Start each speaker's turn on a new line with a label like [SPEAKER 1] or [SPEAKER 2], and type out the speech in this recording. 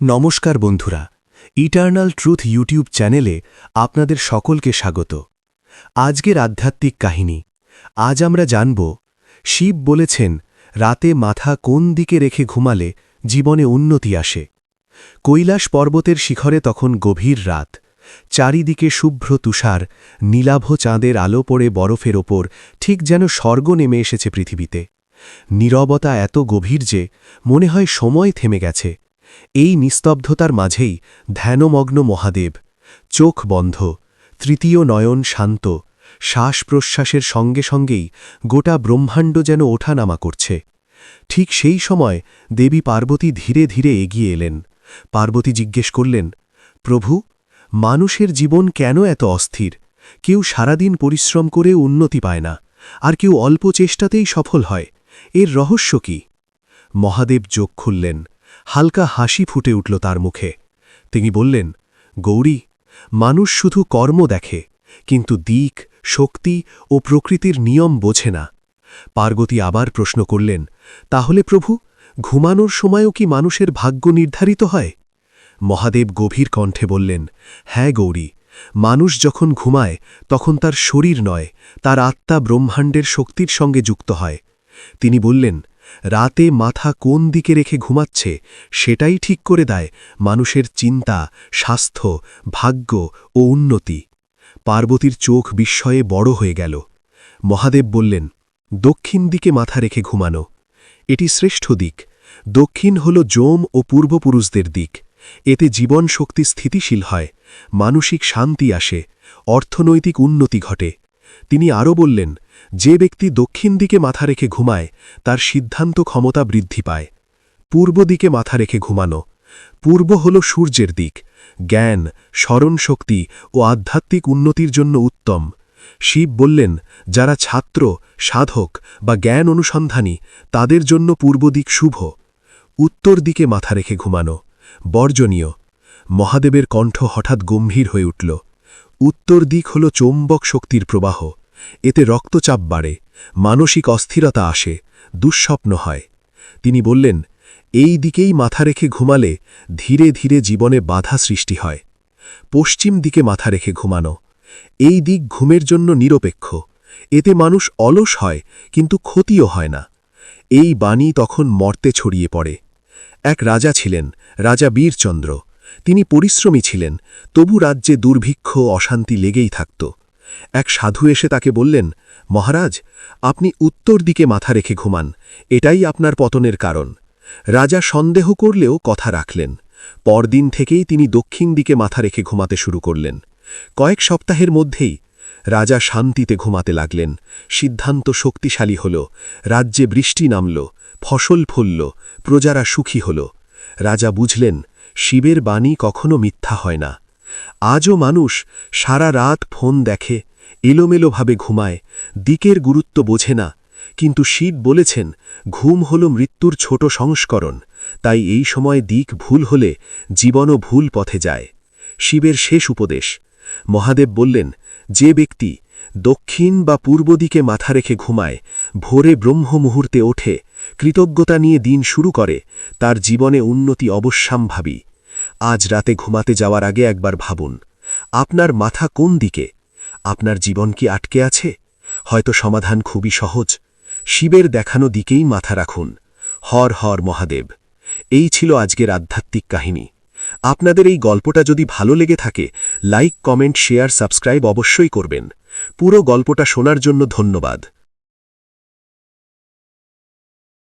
[SPEAKER 1] নমস্কার বন্ধুরা, eternal truth YouTube চ্যানেলে আপনাদের সকলকে স্বাগত। আজকের আধ্যাত্মিক কাহিনী। আজ আমরা জানব, শিব বলেছেন, রাতে মাথা কোন দিকে রেখে ঘুমালে জীবনে উন্নতি আসে। কৈলাস পর্বতের শিখরে তখন গভীর রাত। চারিদিকে শুভ্র তুষার, নীলাভ চাঁদের আলো পড়ে বরফের ওপর, ঠিক যেন স্বর্গ নেমে এসেছে পৃথিবীতে। নীরবতা এত গভীর যে, মনে হয় সময় থেমে গেছে। এই নিস্তব্ধতার মাঝেই ধ্যানমগ্ন মহাদেব, চোখ বন্ধ, তৃতীয় নয়ন শান্ত শ্বাস প্রশ্বাসের সঙ্গে সঙ্গেই গোটা ব্রহ্মাণ্ড যেন ওঠানামা করছে। ঠিক সেই সময় দেবী পার্বতী ধীরে ধীরে এগিয়ে এলেন। পার্বতী জিজ্ঞেস করলেন, প্রভু, মানুষের জীবন কেন এত অস্থির? কেউ সারাদিন পরিশ্রম করে উন্নতি পায় না, আর কেউ অল্প চেষ্টাতেই সফল হয়। এর রহস্য কি? মহাদেব চোখ খুললেন। হালকা হাসি ফুটে উঠল তার মুখে। তিনি বললেন, গৌরী, মানুষ শুধু কর্ম দেখে, কিন্তু দিক, শক্তি ও প্রকৃতির নিয়ম বোঝে না। পার্বতী আবার প্রশ্ন করলেন, তাহলে প্রভু, ঘুমানোর সময়ও কি মানুষের ভাগ্য নির্ধারিত হয়? মহাদেব গভীর কণ্ঠে বললেন হ্যাঁ গৌরী, মানুষ যখন ঘুমায়, তখন তার শরীর নয়, তার আত্মা ব্রহ্মাণ্ডের শক্তির সঙ্গে যুক্ত হয়। তিনি বললেন রাতে মাথা কোন দিকে রেখে ঘুমাচ্ছে সেটাই ঠিক করে দেয় মানুষের চিন্তা, স্বাস্থ্য, ভাগ্য ও উন্নতি। পার্বতীর চোখ বিস্ময়ে বড় হয়ে গেল। মহাদেব বললেন, দক্ষিণ দিকে মাথা রেখে ঘুমানো। এটি শ্রেষ্ঠ দিক। দক্ষিণ হল যোম ও পূর্বপুরুষদের দিক। এতে জীবন শক্তি স্থিতিশীল হয়, মানসিক শান্তি আসে, অর্থনৈতিক উন্নতি ঘটে। তিনি আরও বললেন, যে ব্যক্তি দক্ষিণ দিকে মাথা রেখে ঘুমায়, তার সিদ্ধান্ত ক্ষমতা বৃদ্ধি পায়। পূর্ব দিকে মাথা রেখে ঘুমানো। পূর্ব হল সূর্যের দিক। জ্ঞান, স্মরণশক্তি ও আধ্যাত্মিক উন্নতির জন্য উত্তম। শিব বললেন, যারা ছাত্র, সাধক বা জ্ঞান অনুসন্ধানী, তাদের জন্য পূর্ব দিক শুভ। উত্তর দিকে মাথা রেখে ঘুমানো। বর্জনীয়। মহাদেবের কণ্ঠ হঠাৎ গম্ভীর হয়ে উঠল। উত্তর দিক হল চৌম্বক শক্তির প্রবাহ। এতে রক্তচাপ বাড়ে, মানসিক অস্থিরতা আসে, দুঃস্বপ্ন হয়। তিনি বললেন, এই দিকেই মাথা রেখে ঘুমালে ধীরে ধীরে জীবনে বাধা সৃষ্টি হয়। পশ্চিম দিকে মাথা রেখে ঘুমানো। এই দিক ঘুমের জন্য নিরপেক্ষ। এতে মানুষ অলস হয়, কিন্তু ক্ষতিও হয় না। এই বাণী তখন মর্তে ছড়িয়ে পড়ে। এক রাজা ছিলেন, রাজা বীরচন্দ্র। তিনি পরিশ্রমী ছিলেন, তবু রাজ্যে দুর্ভিক্ষ, অশান্তি লেগেই থাকত। এক সাধু এসে তাকে বললেন, মহারাজ, আপনি উত্তর দিকে মাথা রেখে ঘুমান, এটাই আপনার পতনের কারণ। রাজা সন্দেহ করলেও কথা রাখলেন। পরদিন থেকেই তিনি দক্ষিণ দিকে মাথা রেখে ঘুমাতে শুরু করলেন। কয়েক সপ্তাহের মধ্যেই রাজা শান্তিতে ঘুমাতে লাগলেন। সিদ্ধান্ত শক্তিশালী হল, রাজ্যে বৃষ্টি নামল, ফসল ফলল, প্রজারা সুখী হল। রাজা বুঝলেন শিবের বাণী কখনো মিথ্যা হয় না। আজও মানুষ সারা রাত ফোন দেখে, এলোমেলোভাবে ঘুমায়, দিকের গুরুত্ব বোঝে না। কিন্তু শিব বলেছেন, ঘুম হল মৃত্যুর ছোট সংস্করণ, তাই এই সময় দিক ভুল হলে জীবনও ভুল পথে যায়। শিবের শেষ উপদেশ, মহাদেব বললেন, যে ব্যক্তি দক্ষিণ বা পূর্ব দিকে মাথা রেখে ঘুমায়, ভোরে ব্রহ্ম মুহূর্তে ওঠে কৃতজ্ঞতা নিয়ে দিন শুরু করে, তার জীবনে উন্নতি অবশ্যম্ভাবী। আজ রাতে ঘুমাতে যাওয়ার আগে একবার ভাবুন, আপনার মাথা কোন দিকে? আপনার জীবন কি আটকে আছে? হয়তো সমাধান খুবই সহজ। শিবের দেখানো দিকেই মাথা রাখুন। হর হর মহাদেব। এই ছিল আজকের আধ্যাত্মিক কাহিনী। আপনাদের এই গল্পটা যদি ভালো লেগে থাকে, লাইক, কমেন্ট, শেয়ার, সাবস্ক্রাইব অবশ্যই করবেন। পুরো গল্পটা শোনার জন্য ধন্যবাদ।